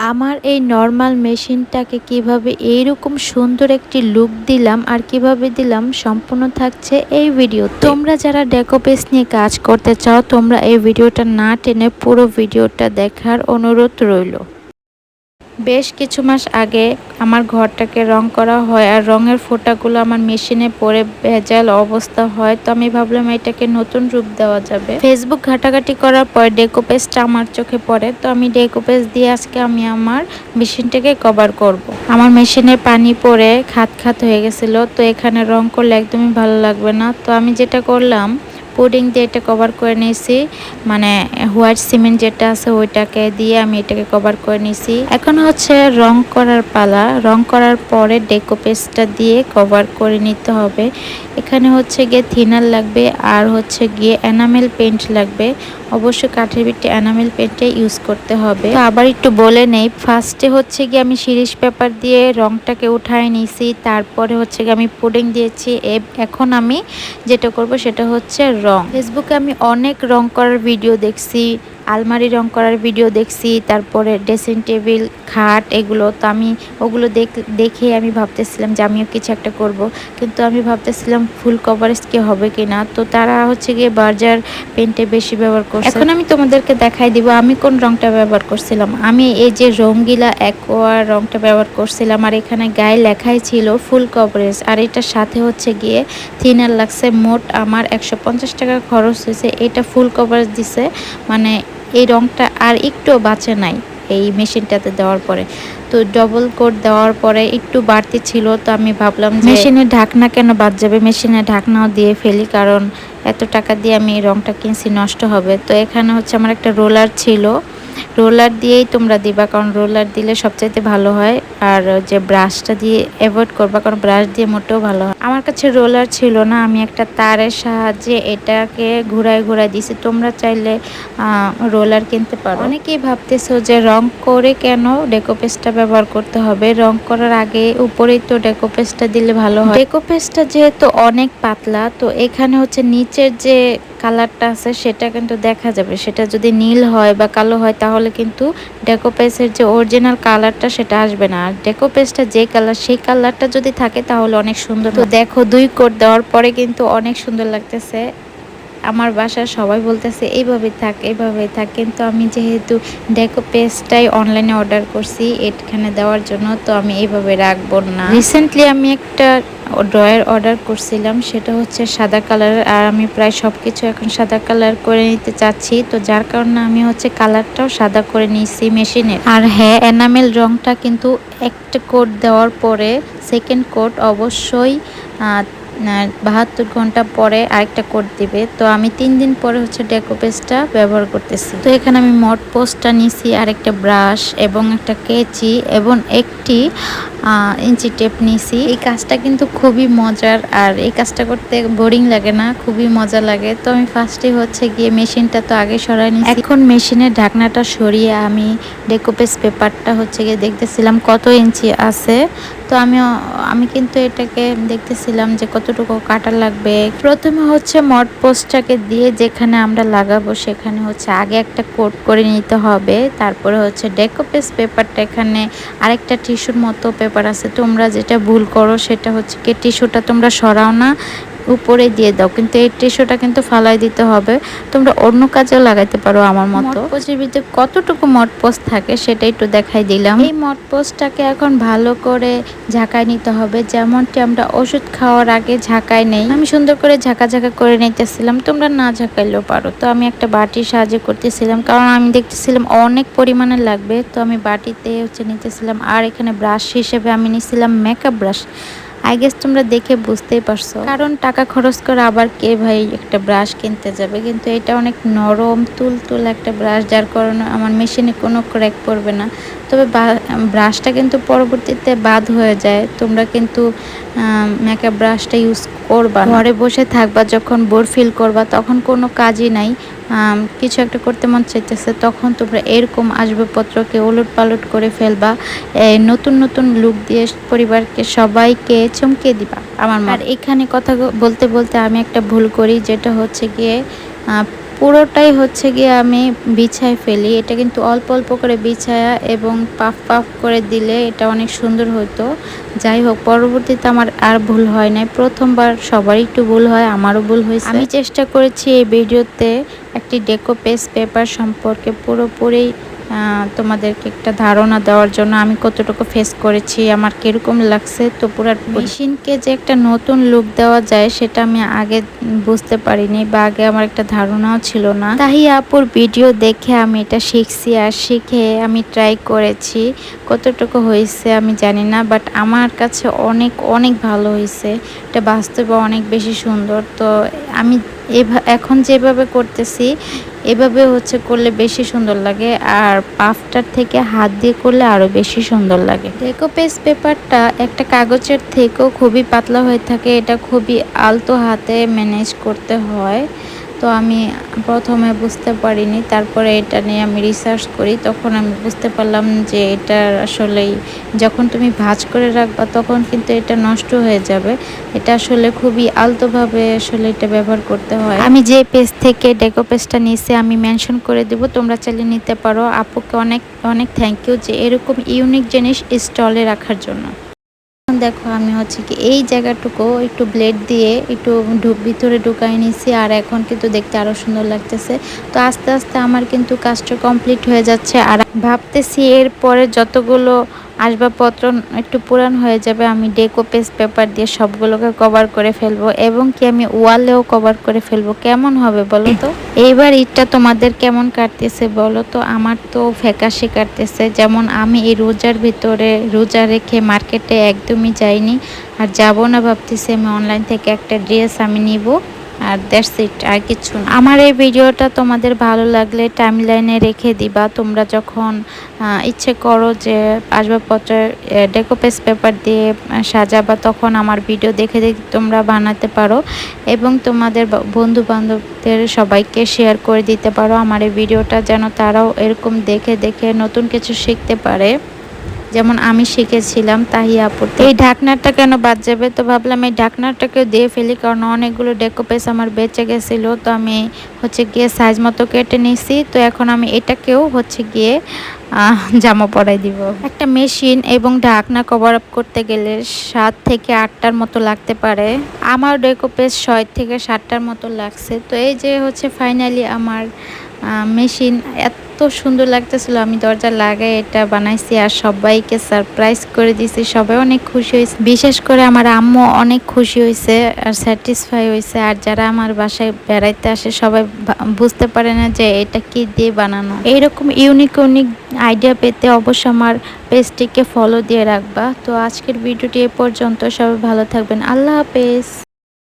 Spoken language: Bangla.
আমার এই নর্মাল মেশিনটাকে কীভাবে এইরকম সুন্দর একটি লুক দিলাম আর কীভাবে দিলাম সম্পূর্ণ থাকছে এই ভিডিও তোমরা যারা ডেকোপেস নিয়ে কাজ করতে চাও, তোমরা এই ভিডিওটা না টেনে পুরো ভিডিওটা দেখার অনুরোধ রইল। বেশ কিছু মাস আগে আমার ঘরটাকে রং করা হয় আর রঙের ফোঁটাগুলো আমার মেশিনে পরে ভেজাল অবস্থা হয়, তো আমি ভাবলাম এটাকে নতুন রূপ দেওয়া যাবে ফেসবুক ঘাটাঘাটি করার পর ডেকোপেসটা আমার চোখে পড়ে, তো আমি ডেকোপেস দিয়ে আজকে আমি আমার মেশিনটাকে কভার করব। আমার মেশিনে পানি পরে খাত খাত হয়ে গেছিল, তো এখানে রং করলে একদমই ভালো লাগবে না, তো আমি যেটা করলাম পুডিং দিয়ে এটা কভার করে নিয়েছি। মানে হোয়াইট সিমেন্ট যেটা আছে ওইটাকে দিয়ে আমি এটাকে কভার করে নিয়েছি। এখন হচ্ছে রং করার পালা। রং করার পরে ডেকো পেস্টটা দিয়ে কভার করে নিতে হবে। এখানে হচ্ছে গিয়ে থিনার লাগবে আর হচ্ছে গিয়ে এনামেল পেন্ট লাগবে। অবশ্যই কাঠের বিটে এনামেল পেন্টে ইউজ করতে হবে। আবার একটু বলে নেই ফার্স্টে হচ্ছে গিয়ে আমি শিরিষ পেপার দিয়ে রংটাকে উঠায় নিয়েছি। তারপরে হচ্ছে গিয়ে আমি পুডিং দিয়েছি। এখন আমি যেটা করব সেটা হচ্ছে রং। ফেসবুকে আমি অনেক রং করার ভিডিও দেখছি। আলমারি রং করার ভিডিও দেখছি, তারপরে ড্রেসিং টেবিল খাট, এগুলো তো আমি ওগুলো দেখে আমি ভাবতেছিলাম যে আমিও কিছু একটা করব। কিন্তু আমি ভাবতেছিলাম ফুল কভারেজ কি হবে কি না তো তারা হচ্ছে গিয়ে বার্জার পেন্টে বেশি ব্যবহার করছে। এখন আমি তোমাদেরকে দেখাই দিব আমি কোন রংটা ব্যবহার করছিলাম। আমি এই যে রঙ্গিলা অ্যাকোয়ার রংটা ব্যবহার করছিলাম, আর এখানে গায়ে লেখাই ছিল ফুল কভারেজ আর এটার সাথে হচ্ছে গিয়ে থিনার লাগছে মোট আমার একশো পঞ্চাশ টাকা খরচ হয়েছে। এটা ফুল কভারেজ দিছে মানে এই রংটা আর একটু বাঁচে নাই এই মেশিনটাতে দেওয়ার পরে। তো ডবল কোট দেওয়ার পরে একটু বাড়তি ছিল, তো আমি ভাবলাম মেশিনের ঢাকনা কেন বাদ যাবে? মেশিনের ঢাকনাও দিয়ে ফেলি, কারণ এত টাকা দিয়ে আমি রংটা কিনছি, নষ্ট হবে। তো এখানে হচ্ছে আমার একটা রোলার ছিল রোলার দিয়েই তোমরা দিবা, কারণ রোলার দিলে সবচাইতে ভালো হয়। আর যে ব্রাশটা দিয়ে অ্যাভয়েড করবা, কারণ ব্রাশ দিয়ে মোটেও ভালো হয় আমার কাছে রোলার ছিল না, আমি একটা তারের সাহায্যে এটাকে ঘুরায় ঘুরায় দিছি। তোমরা চাইলে রোলার কিনতে পারো। অনেকেই ভাবতেছো যে রং করে কেন ডেকোপেসটা ব্যবহার করতে হবে? রং করার আগে উপরেই তো ডেকোপেসটা দিলে ভালো হয়। ডেকোপেসটা যেহেতু অনেক পাতলা, তো এখানে হচ্ছে নিচের যে কালারটা আছে সেটা কিন্তু দেখা যাবে। সেটা যদি নীল হয় বা কালো হয় তাহলে কিন্তু ডেকোপেসের যে অরিজিনাল কালারটা সেটা আসবে না। আর ডেকোপেসটা যে কালার সেই কালারটা যদি থাকে তাহলে অনেক সুন্দর। তো দেখো দুই কোট দেওয়ার পরে কিন্তু অনেক সুন্দর লাগতেছে। আমার বাসার সবাই বলতেছে, এইভাবে থাক এইভাবে থাক। কিন্তু আমি যেহেতু ডেকো পেস্টটাই অনলাইনে অর্ডার করছি, এখানে দেওয়ার জন্য তো আমি এইভাবে রাখব না। রিসেন্টলি আমি একটা ড্রয়ার অর্ডার করছিলাম, সেটা হচ্ছে সাদা কালারের আর আমি প্রায় সব কিছু এখন সাদা কালার করে নিতে চাচ্ছি। তো যার কারণে আমি হচ্ছে কালারটাও সাদা করে নিয়েছি মেশিনে আর হ্যাঁ এনামেল রংটা কিন্তু একটা কোট দেওয়ার পরে সেকেন্ড কোট অবশ্যই বাহাত্তর ঘণ্টা পরে আরেকটা কোড দিবে। তো আমি তিন দিন পরে হচ্ছে ডেকোপেসটা ব্যবহার করতেছি। তো এখানে আমি মট পোস্টটা নিছি, আরেকটা ব্রাশ এবং একটা কেচি এবং একটি ইঞ্চি টেপ নিছি। এই কাজটা কিন্তু খুবই মজার আর এই কাজটা করতে বোরিং লাগে না, খুবই মজা লাগে। তো আমি ফার্স্টে হচ্ছে গিয়ে মেশিনটা তো আগে সরাই নিছি। এখন মেশিনের ঢাকনাটা সরিয়ে আমি ডেকোপেস পেপারটা হচ্ছে গিয়ে দেখতেছিলাম কত ইঞ্চি আছে। তো আমি আমি কিন্তু এটাকে দেখতেছিলাম যে কতটুকু কাটা লাগবে। প্রথমে হচ্ছে মট পোস্টটাকে দিয়ে যেখানে আমরা লাগাবো সেখানে হচ্ছে আগে একটা কোট করে নিতে হবে। তারপরে হচ্ছে ডেকোপেস পেপারটা এখানে আরেকটা টিস্যুর মতো পেপার আছে। তোমরা যেটা ভুল করো সেটা হচ্ছে কি, টিস্যুটা তোমরা সরাও না। উপরে দিয়ে দাও কিন্তু এই টিস্যুটা কিন্তু ফালাই দিতে হবে। তোমরা অন্য কাজেও লাগাইতে পারো আমার মতো। পোস্টের ভিতরে কতটুকু মট পোস্ট থাকে সেটা একটু দেখাই দিলাম। এই মট পোস্টটাকে এখন ভালো করে ঝাঁকাই নিতে হবে যেমনটি আমরা ওষুধ খাওয়ার আগে ঝাঁকাই নেই। আমি সুন্দর করে ঝাঁকা ঝাঁকা করে নিতেছিলাম তোমরা না ঝাঁকাইলেও পারো। তো আমি একটা বাটির সাহায্য করতেছিলাম কারণ আমি দেখতেছিলাম অনেক পরিমাণে লাগবে। তো আমি বাটিতে হচ্ছে নিতেছিলাম আর এখানে ব্রাশ হিসেবে আমি নিছিলাম মেকআপ ব্রাশ আই গেস তোমরা দেখে বুঝতেই পারছ। কারণ টাকা খরচ করে আবার কে ভাই একটা ব্রাশ কিনতে যাবে? কিন্তু এটা অনেক নরম তুল তুল একটা ব্রাশ যার কারণে আমার মেশিনে কোনো ক্র্যাক পড়বে না। তবে ব্রাশটা কিন্তু পরবর্তীতে বাদ হয়ে যায়। তোমরা কিন্তু মেকআপ ব্রাশটা ইউজ করবা ঘরে বসে থাকবা, যখন বোর ফিল করবা, তখন কোনো কাজই নাই। কিছু একটা করতে মন চাইতেছে, তখন তোমরা এরকম আসবাবপত্রকে উলট পালট করে ফেলবা নতুন নতুন লুক দিয়ে পরিবারকে সবাইকে চমকে দিবা। আমার মার এখানে কথা বলতে বলতে আমি একটা ভুল করি, যেটা হচ্ছে গিয়ে পুরোটাই হচ্ছে গিয়ে আমি বিছায় ফেলি। এটা কিন্তু অল্প অল্প করে বিছায়া এবং পাফ পাফ করে দিলে এটা অনেক সুন্দর হতো। যাই হোক, পরবর্তীতে আমার আর ভুল হয় নাই। প্রথমবার সবারই একটু ভুল হয়, আমারও ভুল হয়েছে। আমি চেষ্টা করেছি এই ভিডিওতে একটি ডেকো পেস পেপার সম্পর্কে পুরোপুরি তোমাদেরকে একটা ধারণা দেওয়ার জন্য আমি কতটুকু ফেস করেছি আমার কীরকম লাগছে তো পুরো মেশিনকে যে একটা নতুন লুক দেওয়া যায় সেটা আমি আগে বুঝতে পারিনি বা আগে আমার একটা ধারণাও ছিল না। তাহি আপুর ভিডিও দেখে আমি এটা শিখছি আর শিখে আমি ট্রাই করেছি কতটুকু হয়েছে আমি জানি না বাট আমার কাছে অনেক অনেক ভালো হয়েছে। এটা বাস্তবে অনেক বেশি সুন্দর তো আমি এখন যেভাবে করতেছি এভাবে হচ্ছে করলে বেশি সুন্দর লাগে আর পাফটার থেকে হাত দিয়ে করলে আরও বেশি সুন্দর লাগে। ডেকো পেস পেপারটা একটা কাগজের থেকেও খুবই পাতলা হয়ে থাকে, এটা খুবই আলতো হাতে ম্যানেজ করতে হয়। তো আমি প্রথমে বুঝতে পারিনি, তারপরে এটা নিয়ে আমি রিসার্চ করি, তখন আমি বুঝতে পারলাম যে এটা আসলেই, যখন তুমি ভাজ করে রাখবা তখন কিন্তু এটা নষ্ট হয়ে যাবে। এটা আসলে খুবই আলতোভাবে আসলে এটা ব্যবহার করতে হয়। আমি যে পেজ থেকে ডেকো পেজটা নিয়েছি, আমি মেনশন করে দেব, তোমরা চাইলে নিতে পারো। আপুকে অনেক অনেক থ্যাংক ইউ যে এরকম ইউনিক জিনিস স্টলে রাখার জন্য। দেখো, আমি হচ্ছে কি এই জায়গাটুকু একটু ব্লেড দিয়ে একটু ভিতরে ঢুকাই নিছি আর এখন কিন্তু দেখতে আরও সুন্দর লাগতেছে। তো আস্তে আস্তে আমার কিন্তু কাজটা কমপ্লিট হয়ে যাচ্ছে। আর ভাবতেছি এরপরে যতগুলো আসবাবপত্র একটু পুরান হয়ে যাবে, আমি ডেকো পেস পেপার দিয়ে সবগুলোকে কভার করে ফেলব এবং কি আমি ওয়ালেও কভার করে ফেলব, কেমন হবে বলো তো? এইবার ঈদটা তোমাদের কেমন কাটতেছে বলো তো? আমার তো ফ্যাকাশে কাটতেছে, যেমন আমি এই রোজার ভিতরে, রোজা রেখে মার্কেটে একদমই যাইনি আর যাব না ভাবতেছি আমি, অনলাইন থেকে একটা ড্রেস আমি নিব। আর দ্যাটস ইট আর কিছু আমার এই ভিডিওটা তোমাদের ভালো লাগলে টাইম লাইনে রেখে দিবা। তোমরা যখন ইচ্ছে করো যে আসবাবপত্রের ডেকোপেস পেপার দিয়ে সাজাবা, তখন আমার ভিডিও দেখে দেখে তোমরা বানাতে পারো এবং তোমাদের বন্ধু বান্ধবদের সবাইকে শেয়ার করে দিতে পারো। আমার এই ভিডিওটা যেন তারাও এরকম দেখে দেখে নতুন কিছু শিখতে পারে। যেমন আমি শিখেছিলাম তাহিয়া পড়তে এই ঢাকনাটা কেন বাদ যাবে? তো ভাবলাম এই ঢাকনাটাকেও দিয়ে ফেলি, কারণ অনেকগুলো ডেকোপেস আমার বেঁচে গেছিল। তো আমি হচ্ছে গিয়ে সাইজ মতো কেটে নিছি। তো এখন আমি এটাকেও হচ্ছে গিয়ে জামা পরাই দিব। একটা মেশিন এবং ঢাকনা কভার আপ করতে গেলে সাত থেকে আটটার মতো লাগতে পারে। আমার ডেকোপেস ছয় থেকে সাতটার মতো লাগছে। তো এই যে হচ্ছে ফাইনালি আমার মেশিন এত সুন্দর লাগতেছিল, আমি দরজা লাগাই এটা বানাইছি আর সবাইকে সারপ্রাইজ করে দিছি সবাই অনেক খুশি হয়েছে। বিশেষ করে আমার আম্মু অনেক খুশি হয়েছে আর স্যাটিসফাই হয়েছে আর যারা আমার বাসায় বেড়াইতে আসে, সবাই বুঝতে পারে না যে এটা কি দিয়ে বানানো। এইরকম ইউনিক ইউনিক আইডিয়া পেতে অবশ্য আমার পেজটিকে ফলো দিয়ে রাখবা। তো আজকের ভিডিওটি এ পর্যন্ত, সবাই ভালো থাকবেন। আল্লাহ হাফেজ।